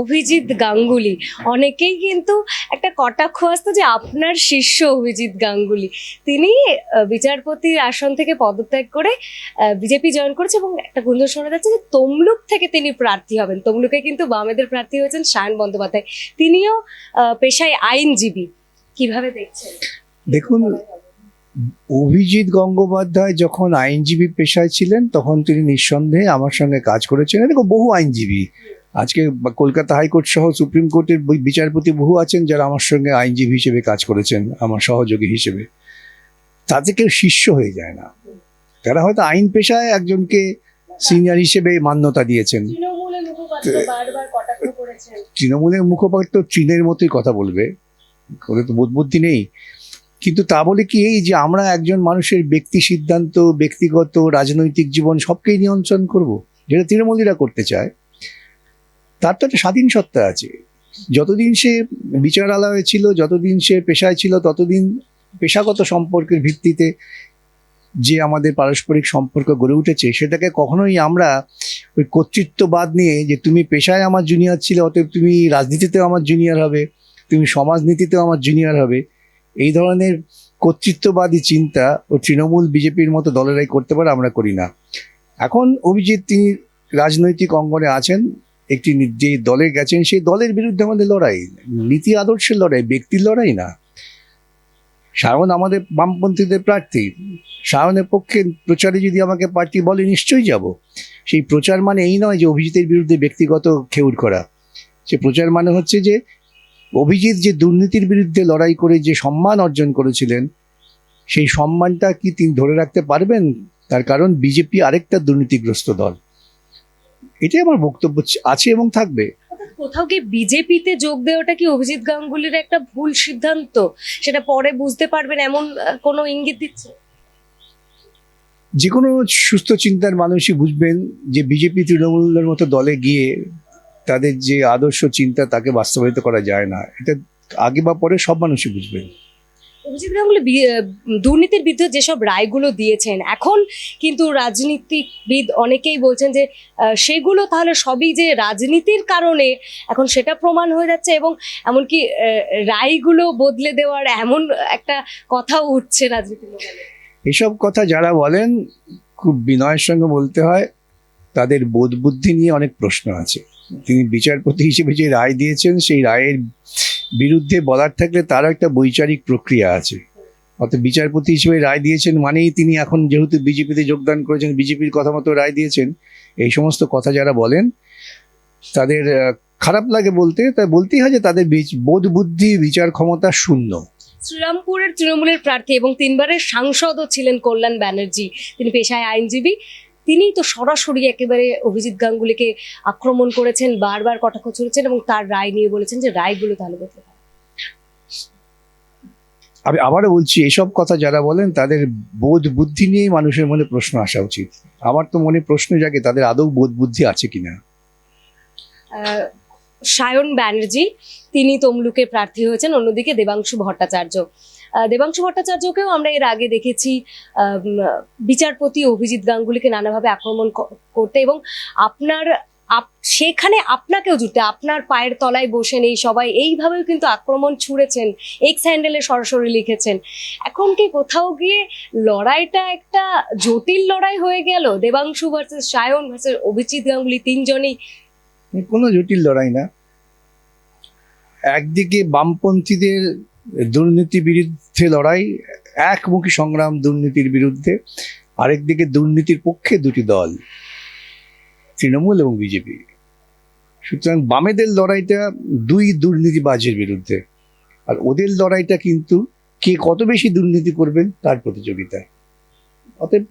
অভিজিৎ গাঙ্গুলি। অনেকেই কিন্তু একটা কটাক্ষ আসতো যে আপনার শিষ্য অভিজিৎ গাঙ্গুলি। তিনি বিচারপতির আসন থেকে পদত্যাগ করে বিজেপি জয়েন করেছে এবং একটা গুঞ্জন শোনা যাচ্ছে যে তমলুক থেকে তিনি প্রার্থী হবেন। তমলুকে কিন্তু বামেদের প্রার্থী হয়েছেন সায়ন বন্দ্যোপাধ্যায়। তিনিও পেশায় আইনজীবী। কীভাবে দেখছেন? দেখুন, অভিজিৎ গঙ্গোপাধ্যায় যখন আইনজীবী পেশায় ছিলেন, তখন তিনি নিঃসন্দেহে আমার সঙ্গে কাজ করেছেন দেখো বহু আইনজীবী। আজকে কলকাতা হাইকোর্ট সহ সুপ্রিম কোর্টের বিচারপতি বহু আছেন যারা আমার সঙ্গে আইনজীবী হিসেবে কাজ করেছেন আমার সহযোগী হিসেবে। তাতে কেউ শিষ্য হয়ে যায় না। তারা হয়তো আইন পেশায় একজনকে সিনিয়র হিসেবে মান্যতা দিয়েছেন। তৃণমূলের মুখপাত্র চীনের মতোই কথা বলবে ওদের তো বোধবুদ্ধি নেই। কিন্তু তা বলে কি এই যে আমরা একজন মানুষের ব্যক্তি সিদ্ধান্ত ব্যক্তিগত রাজনৈতিক জীবন সবকেই নিয়ন্ত্রণ করব? যেটা তৃণমূলীরা করতে চায়। তার তো একটা স্বাধীন সত্তা আছে। যতদিন সে বিচারালয়ে ছিল, যতদিন সে পেশায় ছিল, ততদিন পেশাগত সম্পর্কের ভিত্তিতে যে আমাদের পারস্পরিক সম্পর্ক গড়ে উঠেছে, সেটাকে কখনোই আমরা ওই কর্তৃত্ববাদ নিয়ে যে তুমি পেশায় আমার জুনিয়র ছিলে, অতএব তুমি রাজনীতিতেও আমার জুনিয়র হবে, তুমি সমাজনীতিতেও আমার জুনিয়র হবে, এই ধরনের কর্তৃত্ববাদী চিন্তা ও তৃণমূল বিজেপির মতো দলেরাই করতে পারে, আমরা করি না। এখন অভিজিৎ তিনি রাজনৈতিক অঙ্গনে আছেন একটি যে দলে গেছেন, সেই দলের বিরুদ্ধে আমাদের লড়াই। নীতি আদর্শের লড়াই, ব্যক্তির লড়াই না। সায়ন আমাদের বামপন্থীদের প্রার্থী। সায়নের পক্ষে প্রচারে যদি আমাকে পার্টি বলে, নিশ্চয়ই যাব। সেই প্রচার মানে এই নয় যে অভিজিতের বিরুদ্ধে ব্যক্তিগত খেউর করা। সে প্রচার মানে হচ্ছে যে, অভিজিৎ যে দুর্নীতির বিরুদ্ধে লড়াই করে যে সম্মান অর্জন করেছিলেন, সেই সম্মানটা কি তিনি ধরে রাখতে পারবেন? তার কারণ বিজেপি আরেকটা দুর্নীতিগ্রস্ত দল। এটাই আমার বক্তব্য আছে এবং থাকবে। কোথাও কি বিজেপিতে যোগ দেওয়াটা কি অভিজিৎ গাঙ্গুলির একটা ভুল সিদ্ধান্ত? সেটা পরে বুঝতে পারবেন এমন কোনো ইঙ্গিত দিচ্ছে? যে কোনো সুস্থ চিন্তার মানুষই বুঝবেন যে বিজেপি তৃণমূলের মতো দলে গিয়ে তাদের যে আদর্শ চিন্তা তাকে বাস্তবায়িত করা যায় না। এটা আগে বা পরে সব মানুষই বুঝবেন। অভিজিৎ গাঙ্গুলি দুর্নীতির বিরুদ্ধে যেসব রায়গুলো দিয়েছেন, এখন কিন্তু রাজনীতিবিদ অনেকেই বলছেন যে সেগুলো তাহলে সবই যে রাজনীতির কারণে এখন সেটা প্রমাণ হয়ে যাচ্ছে এবং এমনকি রায়গুলো বদলে দেওয়ার এমন একটা কথাও উঠছে রাজনীতি এসব কথা যারা বলেন, খুব বিনয়ের সঙ্গে বলতে হয়, তাদের বোধ বুদ্ধি নিয়ে অনেক প্রশ্ন আছে। তিনি বিচারপতি হিসেবে যে রায় দিয়েছেন, সেই রায়ের বিরুদ্ধে বলার থাকলে তারও একটা বৈচারিক প্রক্রিয়া আছে। অর্থাৎ বিচারপতি হিসেবে রায় দিয়েছেন মানেই তিনি এখন যেহেতু বিজেপিতে যোগদান করেছেন, বিজেপির কথা মতো রায় দিয়েছেন, এই সমস্ত কথা যারা বলেন, তাদের খারাপ লাগে বলতে তাই বলতেই হয় যে তাদের বোধ বুদ্ধি, বিচার ক্ষমতা শূন্য। শ্রীরামপুরের তৃণমূলের প্রার্থী এবং তিনবারের সাংসদও ছিলেন কল্যাণ ব্যানার্জি। তিনি পেশায় আইনজীবী। তিনি তো সরাসরি একেবারে অভিজিৎ গাঙ্গুলিকে আক্রমণ করেছেন বারবার কটাক্ষ ছড়েছেন এবং তার রায় নিয়ে বলেছেন যে রায়গুলো তাহলে বদলে আমি আবারও বলছি এসব কথা যারা বলেন তাদের বোধ বুদ্ধি নিয়েই মানুষের মনে প্রশ্ন আসা উচিত। আমার তো মনে প্রশ্ন জাগে তাদের আদৌ বোধ বুদ্ধি আছে কিনা? আহ, সায়ন ব্যানার্জি তিনি তমলুকে প্রার্থী হয়েছেন অন্যদিকে দেবাংশু ভট্টাচার্য। দেবাংশু ভট্টাচার্যকেও আমরা এর আগে দেখেছি বিচারপতি অভিজিৎ গাঙ্গুলিকে নানাভাবে আক্রমণ করতে এবং আপনার আপ- সেখানে আপনাকেও জুটতে, আপনার পায়ের তলায় বসেন এই সবাই, এইভাবেও কিন্তু আক্রমণ ছুঁড়েছেন এক্স হ্যান্ডেলে সরাসরি লিখেছেন। এখন কি কোথাও গিয়ে লড়াইটা একটা জটিল লড়াই হয়ে গেল? দেবাংশু ভার্সেস সায়ন ভার্সেস অভিজিৎ গাঙ্গুলি তিনজনই। কোনো জটিল লড়াই না। একদিকে বামপন্থীদের দুর্নীতি বিরুদ্ধে লড়াই, একমুখী সংগ্রাম দুর্নীতির বিরুদ্ধে, আরেকদিকে দুর্নীতির পক্ষে দুটি দল, তৃণমূল এবং বিজেপি। সুতরাং বামেদের লড়াইটা দুই দুর্নীতিবাজের বিরুদ্ধে। আর ওদের লড়াইটা কিন্তু কে কত বেশি দুর্নীতি করবেন তার প্রতিযোগিতা অতএব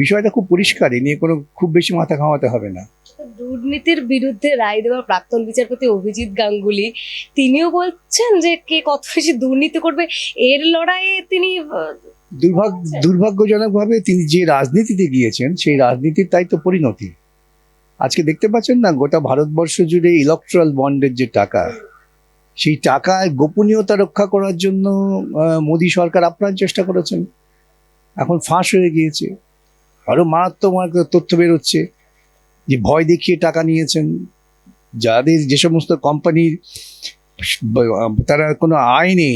বিষয়টা খুব পরিষ্কার। এ নিয়ে কোনো খুব বেশি মাথা ঘামাতে হবে না। দুর্নীতির বিরুদ্ধে রায় দেওয়া প্রাক্তন বিচারপতি অভিজিৎ গাঙ্গুলি তিনিও বলছেন যে কে কত বেশি দুর্নীতি করবে। এর লড়াইয়ে তিনি দুর্ভাগ্য দুর্ভাগ্যজনকভাবে তিনি যে রাজনীতিতে গিয়েছেন সেই রাজনীতির তাই তো পরিণতি আজকে দেখতে পাচ্ছেন না গোটা ভারতবর্ষ জুড়ে ইলেকট্রাল বন্ডের যে টাকা সেই টাকায় গোপনীয়তা রক্ষা করার জন্য মোদী সরকার আপ্রাণ চেষ্টা করেছেন। এখন ফাঁস হয়ে গিয়েছে। আরও মারাত্মক তথ্য বেরোচ্ছে যে ভয় দেখিয়ে টাকা নিয়েছেন। যাদের যে সমস্ত কোম্পানির তারা কোনো আইনে,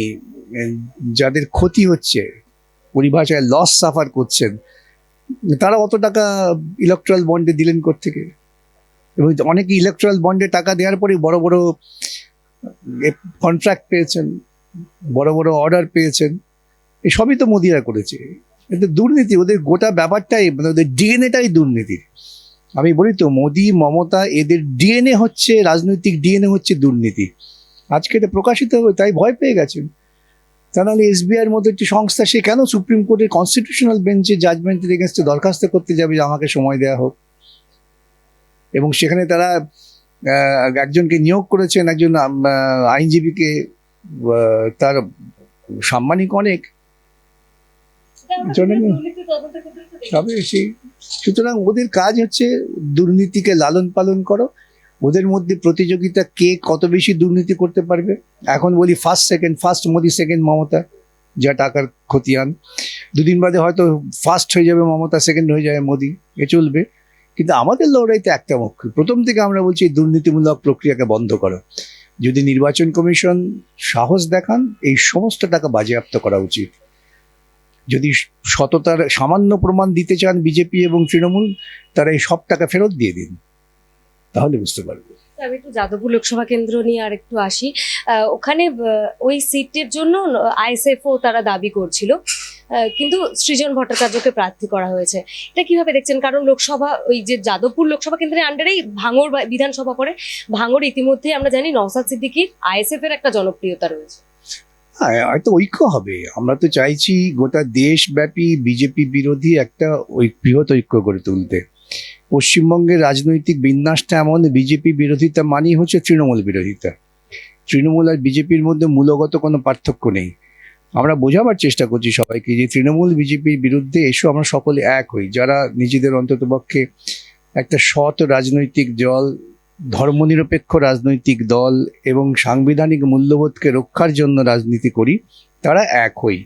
যাদের ক্ষতি হচ্ছে, পরিভাষায় লস সাফার করছেন, তারা অত টাকা ইলেকট্রাল বন্ডে দিলেন থেকে এবং অনেকে ইলেকট্রাল বন্ডে টাকা দেওয়ার পরে বড় বড় কন্ট্রাক্ট পেয়েছেন, বড় বড় অর্ডার পেয়েছেন এই সবই তো মোদিরা করেছে। কিন্তু দুর্নীতি, ওদের গোটা ব্যাপারটাই মানে ওদের ডিএনএটাই দুর্নীতির আমি বলি তো, মোদি, মমতা, এদের ডিএনএ হচ্ছে, রাজনৈতিক ডিএনএ হচ্ছে দুর্নীতি। আজকে এটা প্রকাশিত হবে তাই ভয় পেয়ে গেছেন। তা নাহলে এসবিআইয়ের মতো একটি সংস্থা, সে কেন সুপ্রিম কোর্টের কনস্টিটিউশনাল বেঞ্চে জাজমেন্টের এগেনস্টে দরখাস্ত করতে যাবে যে আমাকে সময় দেওয়া হোক? এবং সেখানে তারা একজনকে নিয়োগ করেছেন, একজন আইনজীবীকে তার সাম্মানিক অনেক। তবে সেই সুতরাং ওদের কাজ হচ্ছে দুর্নীতিকে লালন পালন করো। ওদের মধ্যে প্রতিযোগিতা কে কত বেশি দুর্নীতি করতে পারবে? এখন বলি first second first Modi second Mamata যা টাকার খতিয়ান। দুদিন বাদে হয়তো ফার্স্ট হয়ে যাবে মমতা সেকেন্ড হয়ে যাবে মোদি এ চলবে। কিন্তু আমাদের লড়াইতে একটা মুখ্য প্রথম থেকে আমরা বলছি এই দুর্নীতিমূলক প্রক্রিয়াকে বন্ধ করো। যদি নির্বাচন কমিশন সাহস দেখান এই সমস্ত টাকা বাজেয়াপ্ত করা উচিত। যদি সততার সামান্য প্রমাণ দিতে চান বিজেপি এবং তৃণমূল, তারা এই সব টাকা ফেরত দিয়ে দিন। তাহলে বুঝতে পারবে। আমি একটু যাদবপুর লোকসভা কেন্দ্র নিয়ে আর একটু আসি ওখানে ওই সিটের জন্য আইএসএফও তারা দাবি করছিল। কিন্তু সৃজন ভট্টাচার্যকে প্রার্থী করা হয়েছে। এটা কীভাবে দেখছেন? কারণ লোকসভা, ওই যে যাদবপুর লোকসভা কেন্দ্রের আন্ডারেই ভাঙর বিধানসভা পড়ে। ভাঙর ইতিমধ্যে আমরা জানি নওসাদ সিদ্দিকির আইএসএফ এর একটা জনপ্রিয়তা রয়েছে। হ্যাঁ হয়তো ঐক্য হবে। আমরা তো চাইছি গোটা দেশব্যাপী বিজেপি বিরোধী একটা বৃহৎ ঐক্য গড়ে তুলতে। পশ্চিমবঙ্গের রাজনৈতিক বিন্যাসটা এমন বিজেপি বিরোধিতা মানেই হচ্ছে তৃণমূল বিরোধিতা। তৃণমূল আর বিজেপির মধ্যে মূলগত কোনো পার্থক্য নেই। আমরা বোঝাবার চেষ্টা করছি সবাইকে যে তৃণমূল বিজেপির বিরুদ্ধে এসো, আমরা সকলে এক হই। যারা নিজেদের অন্ততপক্ষে একটা সৎ রাজনৈতিক দল ধর্মনিরপেক্ষ রাজনৈতিক দল এবং সাংবিধানিক মূল্যবোধকে রক্ষার জন্য রাজনীতি করি, তারা এক হই।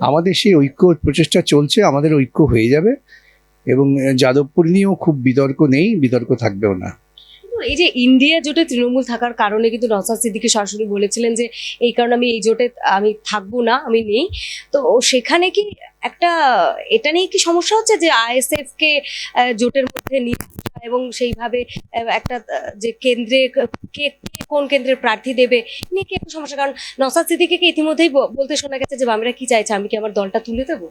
আমাদের সেই ঐক্য প্রচেষ্টা চলছে, আমাদের ঐক্য হয়ে যাবে এবং যাদবপুর নিয়েও খুব বিতর্ক নেই, বিতর্ক থাকবেও না। এই যে ইন্ডিয়া জোটে তৃণমূল থাকার কারণে কিন্তু নওসাদ সিদ্দিকি সরাসরি বলেছিলেন যে, এই কারণে আমি এই জোটে আমি থাকব না, আমি নেই। তো সেখানে কি একটা, এটা নিয়ে কি সমস্যা হচ্ছে যে আইএসএফ কে জোটের মধ্যে নিয়ে এবং সেইভাবে একটা যে কেন্দ্রে, কে কে কোন কেন্দ্রের প্রার্থী দেবে, নিয়ে কি একটা সমস্যা? কারণ নওসাদ সিদ্দিকিকে ইতিমধ্যেই বলতে শোনা গেছে যে বামেরা কি চাইছে? আমি কি আমার দলটা তুলে দেবো?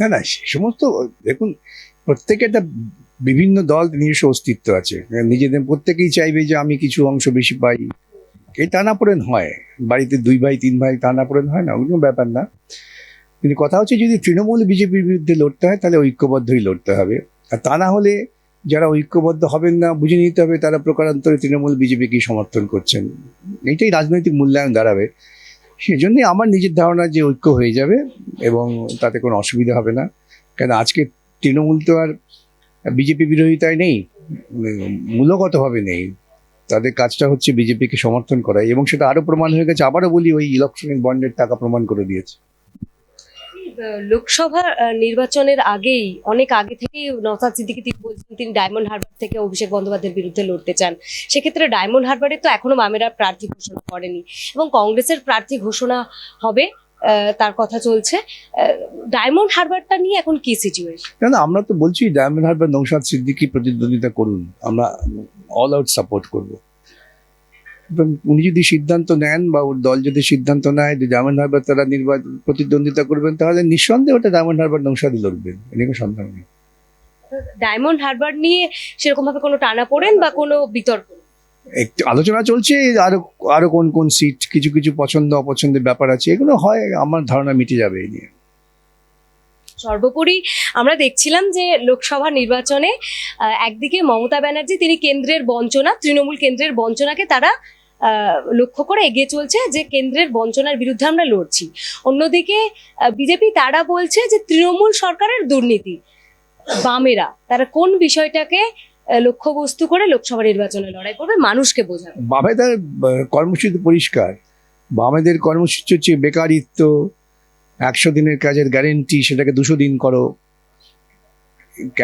না না, সে সমস্ত, দেখুন প্রত্যেকে একটা বিভিন্ন দল নিজস্ব অস্তিত্ব আছে। নিজেদের প্রত্যেকেই চাইবে যে, আমি কিছু অংশ বেশি পাই। এই টানাপোড়েন হয়। বাড়িতে দুই ভাই, তিন ভাই, টানাপোড়েন হয় না ওগুলো ব্যাপার না। কিন্তু কথা হচ্ছে, যদি তৃণমূল বিজেপির বিরুদ্ধে লড়তে হয়, তাহলে ঐক্যবদ্ধই লড়তে হবে। আর তা না হলে যারা ঐক্যবদ্ধ হবেন না, বুঝে নিতে হবে তারা প্রকারান্তরে তৃণমূল বিজেপিকেই সমর্থন করছেন। এইটাই রাজনৈতিক মূল্যায়ন দাঁড়াবে। সেজন্যই আমার নিজের ধারণা যে ঐক্য হয়ে যাবে এবং তাতে কোনো অসুবিধা হবে না। কেন আজকে তৃণমূল তো আর বিজেপি বিরোধিতায় নেই, মূলগতভাবে নেই। তাদের কাজটা হচ্ছে বিজেপিকে সমর্থন করা এবং সেটা আরও প্রমাণ হয়ে গেছে। আবারও বলি, ওই ইলেকট্রনিক বন্ডের টাকা প্রমাণ করে দিয়েছে। লোকসভা নির্বাচনের আগেই, অনেক আগে থেকেই নওসাদ সিদ্দিকি তিনি বলছেন, তিনি ডায়মন্ড হারবার থেকে অভিষেক বন্দ্যোপাধ্যায়ের বিরুদ্ধে লড়তে চান। সেক্ষেত্রে ডায়মন্ড হারবারে তো এখনও বামেরা প্রার্থী ঘোষণা করেনি। এবং কংগ্রেসের প্রার্থী ঘোষণা হবে তার কথা চলছে। ডায়মন্ড হারবারটা নিয়ে এখন কি সিচুয়েশন না আমরা তো বলছি, ডায়মন্ড হারবার নৌসাদ সিদ্দিকি প্রতিদ্বন্দ্বিতা করুন। আমরা অল আউট সাপোর্ট করব। এবং উনি যদি সিদ্ধান্ত নেন বা ওর দল যদি সিদ্ধান্ত নেয় যে ডায়মন্ড হারবার তারা নির্বাচন প্রতিদ্বন্দ্বিতা করবেন তাহলে নিঃসন্দেহে ওটা ডায়মন্ড হারবার নৌসাদই লড়বেন। এদিকে সন্দেহ নেই। ডায়মন্ড হারবার নিয়ে সেরকম ভাবে কোনো টানা পড়েন বা কোনো বিতর্ক? একটু আলোচনা চলছে আরও আরও কোন কোন সিট কিছু কিছু পছন্দ অপছন্দের ব্যাপার আছে এগুলো হয় আমার ধারণা মিটে যাবে এই নিয়ে। সর্বোপরি আমরা দেখছিলাম যে লোকসভা নির্বাচনে একদিকে মমতা ব্যানার্জি তিনি কেন্দ্রের বঞ্চনা তৃণমূল কেন্দ্রের বঞ্চনাকে তারা লক্ষ্য করে এগিয়ে চলছে যে কেন্দ্রের বঞ্চনার বিরুদ্ধে আমরা লড়ছি। অন্যদিকে বিজেপি তারা বলছে যে তৃণমূল সরকারের দুর্নীতি। বামেরা, তারা কোন বিষয়টাকে লক্ষ্যবস্তু করে লোকসভা নির্বাচনে লড়াই করবে মানুষকে বোঝাবে। বামেদের কর্মসূচি পরিষ্কার। বামেদের কর্মসূচি হচ্ছে বেকারিত্ব, একশো দিনের কাজের গ্যারেন্টি সেটাকে দুশো দিন করো।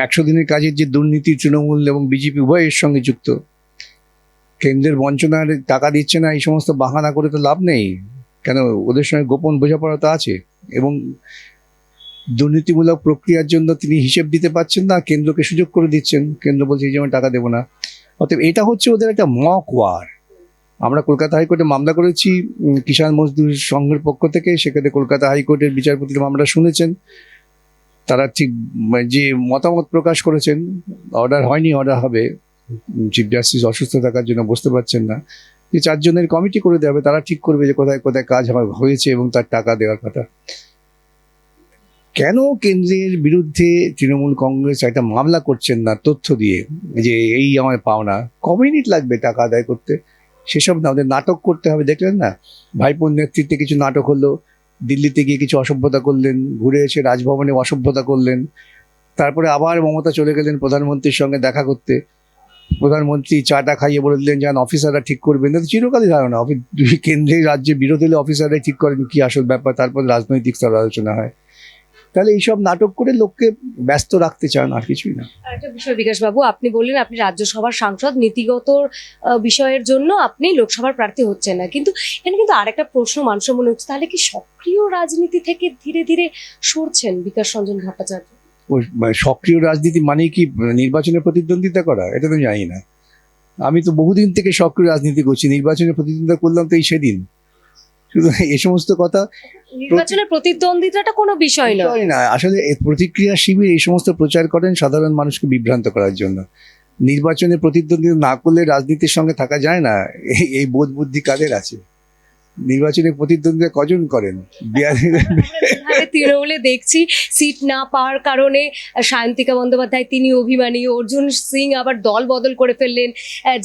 একশো দিনের কাজের যে দুর্নীতি তৃণমূল এবং বিজেপি উভয়ের সঙ্গে যুক্ত। কেন্দ্রের বঞ্চনার টাকা দিচ্ছে না, এই সমস্ত বাহানা করে তো লাভ নেই। কেন? ওদের সঙ্গে গোপন বোঝাপড়া তো আছে এবং দুর্নীতিমূলক প্রক্রিয়ার জন্য তিনি হিসেব দিতে পারছেন না, কেন্দ্রকে সুযোগ করে দিচ্ছেন। কেন্দ্র বলছে, এই যেমন টাকা দেবো না। অতএব এটা হচ্ছে ওদের একটা মক ওয়ার। আমরা কলকাতা হাইকোর্টে মামলা করেছি কিষাণ মজদুর সংঘের পক্ষ থেকে সেখানে কলকাতা হাইকোর্টের বিচারপতির মামলা শুনেছেন। তারা ঠিক মানে যে মতামত প্রকাশ করেছেন, অর্ডার হয়নি, অর্ডার হবে। চিফ জাস্টিস অসুস্থ থাকার জন্য বসতে পারছেন না। যে চারজনের কমিটি করে হবে, তারা ঠিক করবে যে কোথায় কোথায় কাজ হয়- হয়েছে এবং তার টাকা দেওয়ার কথা। কেন কেন্দ্রের বিরুদ্ধে তৃণমূল কংগ্রেস একটা মামলা করছেন না তথ্য দিয়ে? যে এই আমার পাওনা। ক মিনিট লাগবে টাকা আদায় করতে? সেসব না, ওদের নাটক করতে হবে, দেখলেন না? ভাইপোর নেতৃত্বে কিছু নাটক হলো, দিল্লিতে গিয়ে কিছু অসভ্যতা করলেন, ঘুরে এসে রাজভবনে অসভ্যতা করলেন, তারপরে আবার মমতা চলে গেলেন প্রধানমন্ত্রীর সঙ্গে দেখা করতে। প্রধানমন্ত্রী চাটা খাইয়ে বলে দিলেন যান অফিসাররা ঠিক করবেন। তো চিরকালই ধারণা। অফিস কেন্দ্রের রাজ্যে বিরোধী হলে অফিসাররাই ঠিক করেন কি আসল ব্যাপার, তারপর রাজনৈতিক স্তরে আলোচনা হয়। তাহলে এইসব নাটক করে লোককে ব্যস্ত রাখতে চান আর কিছুই না। আরেকটা বিষয় বিকাশ বাবু, আপনি বললেন আপনি রাজ্যসভার সাংসদ, নীতিগত বিষয়ের জন্য আপনি লোকসভার প্রার্থী হচ্ছেন না। কিন্তু এখানে কিন্তু আরেকটা প্রশ্ন মানুষের মনে হচ্ছে, তাহলে কি সক্রিয় রাজনীতি থেকে ধীরে ধীরে সরছেন বিকাশ রঞ্জন ভট্টাচার্য? ওই মানে সক্রিয় রাজনীতি মানে কি নির্বাচনে প্রতিদ্বন্দ্বিতা করা? এটা তো জানি না। আমি তো বহুদিন থেকে সক্রিয় রাজনীতি করছি নির্বাচনে প্রতিদ্বন্দ্বিতা করলাম তো এই সেদিন। শুধু এই সমস্ত কথা নির্বাচনে প্রতিদ্বন্দ্বিতাটা কোনো বিষয় নয়। না আসলে প্রতিক্রিয়া শিবির এই সমস্ত প্রচার করেন সাধারণ মানুষকে বিভ্রান্ত করার জন্য। নির্বাচনে প্রতিদ্বন্দ্বিতা না করলে রাজনীতির সঙ্গে থাকা যায় না এই- এই বোধ বুদ্ধি কাদের আছে? নির্বাচনে প্রতিদ্বন্দ্বিতা কজন করেন? তৃণমূলে দেখছি সিট না পাওয়ার কারণে সায়ন্তিকা বন্দ্যোপাধ্যায় তিনি অভিমানী অর্জুন সিং আবার দল বদল করে ফেললেন।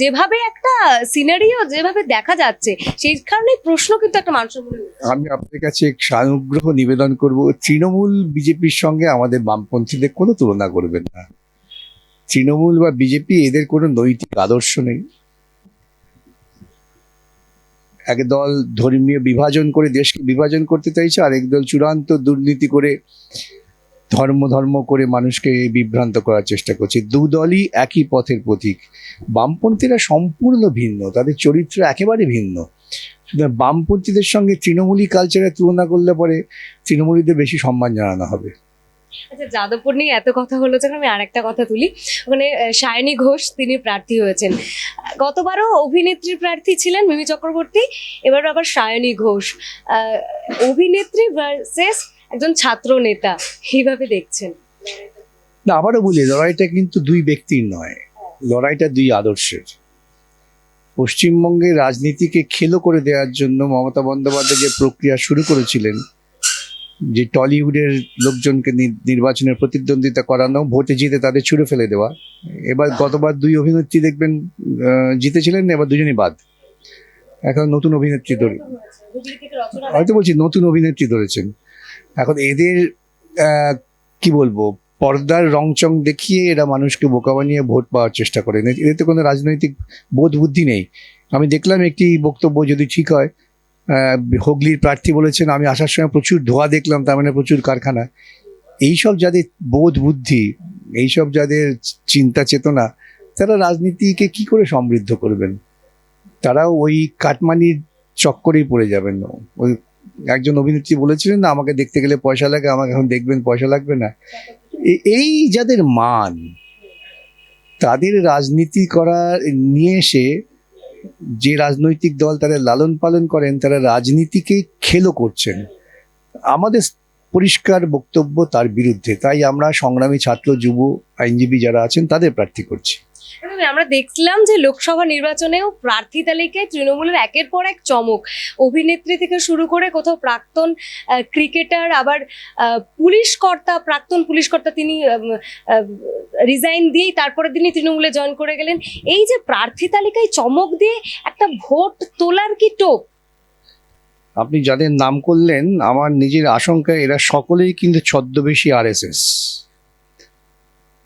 যেভাবে একটা সিনারিও যেভাবে দেখা যাচ্ছে সেই কারণে প্রশ্ন কিন্তু একটা মানুষের মনে আমি আপনাদের কাছে সানুগ্রহ নিবেদন করব। তৃণমূল বিজেপির সঙ্গে আমাদের বামপন্থীদের কোনো তুলনা করবেন না। তৃণমূল বা বিজেপি এদের কোনো নৈতিক আদর্শ নেই। এক দল ধর্মীয় বিভাজন করে দেশকে বিভাজন করতে চাইছে, আর একদল চূড়ান্ত দুর্নীতি করে ধর্ম ধর্ম করে মানুষকে বিভ্রান্ত করার চেষ্টা করছে। দু দলই একই পথের প্রতীক। বামপন্থীরা সম্পূর্ণ ভিন্ন, তাদের চরিত্র একেবারে ভিন্ন। বামপন্থীদের সঙ্গে তৃণমূলী কালচারের তুলনা করলে পরে তৃণমূলীদের বেশি সম্মান জানানো হবে। আচ্ছা যাদবপুর নিয়ে এত কথা হলো যখন আমি আরেকটা কথা তুলি। ওখানে সায়নী ঘোষ তিনি প্রার্থী হয়েছেন। গতবারও অভিনেত্রী প্রার্থী ছিলেন মিমি চক্রবর্তী এবার আবার সায়নী ঘোষ। অভিনেত্রী ভার্সেস একজন ছাত্র নেতা এইভাবে দেখছেন? না, আবারও বলি, লড়াইটা কিন্তু দুই ব্যক্তির নয়। লড়াইটা দুই আদর্শের। পশ্চিমবঙ্গের রাজনীতিকে খেলো করে দেওয়ার জন্য মমতা বন্দ্যোপাধ্যায় যে প্রক্রিয়া শুরু করেছিলেন যে টলিউডের লোকজনকে নির্বাচনের প্রতিদ্বন্দ্বিতা করানো ভোটে জিতে তাদের ছুড়ে ফেলে দেওয়া। এবার গতবার দুই অভিনেত্রী দেখবেন জিতেছিলেন, এবার দুজনই বাদ। এখন নতুন অভিনেত্রী ধরে হয়তো বলছি নতুন অভিনেত্রী ধরেছেন। এখন এদের কি বলব, পর্দার রংচং দেখিয়ে এরা মানুষকে বোকা বানিয়ে ভোট পাওয়ার চেষ্টা করে এদের তো কোনো রাজনৈতিক বোধ বুদ্ধি নেই। আমি দেখলাম একটি বক্তব্য যদি ঠিক হয় হুগলির প্রার্থী বলেছেন, আমি আসার সময় প্রচুর ধোয়া দেখলাম, তার মানে প্রচুর কারখানা। এইসব যাদের বোধ বুদ্ধি, এইসব যাদের চিন্তা চেতনা, তারা রাজনীতিকে কি করে সমৃদ্ধ করবেন? তারা ওই কাটমানির চক্করেই পড়ে যাবেন। ওই একজন অভিনেত্রী বলেছিলেন না, আমাকে দেখতে গেলে পয়সা লাগে, আমাকে এখন দেখবেন, পয়সা লাগবে না। এই যাদের মান, তাদের রাজনীতি করা নিয়ে এসে যে রাজনৈতিক দল তারা লালন পালন করেন, তারা রাজনীতিকে খেলো করছেন। আমাদের পরিষ্কার বক্তব্য তার বিরুদ্ধে। তাই আমরা সংগ্রামী ছাত্র, যুব, আইনজীবী যারা আছেন, তাদের প্রার্থী করছি। আমরা দেখলাম যে লোকসভা নির্বাচনেও প্রার্থী তালিকায় তৃণমূলের একের পর এক চমক। অভিনেত্রী থেকে শুরু করে কোথাও প্রাক্তন ক্রিকেটার, আবার পুলিশ কর্তা প্রাক্তন পুলিশ কর্তা তিনি রিজাইন দিয়েই তারপরের দিনই তৃণমূলে জয়েন করে গেলেন। এই যে প্রার্থী তালিকায় চমক দিয়ে একটা ভোট তোলার কি টোপ? আপনি যাদের নাম করলেন, আমার নিজের আশঙ্কা এরা সকলেই কিন্তু ছদ্মবেশী আরএসএস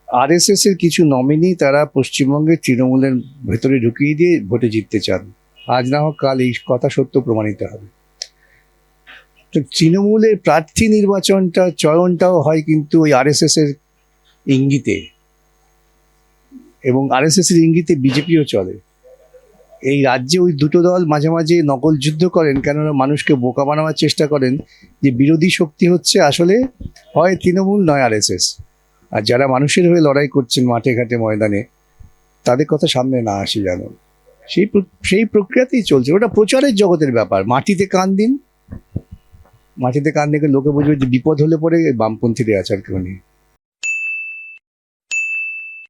আরএসএস এর কিছু নমিনি তারা পশ্চিমবঙ্গের তৃণমূলের ভেতরে ঢুকিয়ে দিয়ে ভোটে জিততে চান। আজ না হোক কাল এই কথা সত্য প্রমাণিত হবে। তো তৃণমূলের প্রার্থী নির্বাচনটা, চয়নটাও হয় কিন্তু ওই আরএসএস এর ইঙ্গিতে। এবং আরএসএস এর ইঙ্গিতে বিজেপিও চলে। এই রাজ্যে ওই দুটো দল মাঝে মাঝে নকল যুদ্ধ করেন, কেননা মানুষকে বোকা বানাবার চেষ্টা করেন যে বিরোধী শক্তি হচ্ছে আসলে হয় তৃণমূল, নয় আরএসএস আর যারা মানুষের হয়ে লড়াই করছেন মাঠে ঘাটে ময়দানে, তাদের কথা সামনে না আসি যেন। সেই সেই প্রক্রিয়াতেই চলছে। ওটা প্রচারের জগতের ব্যাপার। মাটিতে কান দিন। মাটিতে কান দেখে লোকে বুঝবে যে বিপদ হলে পরে বামপন্থীদের আচার কেউ নেই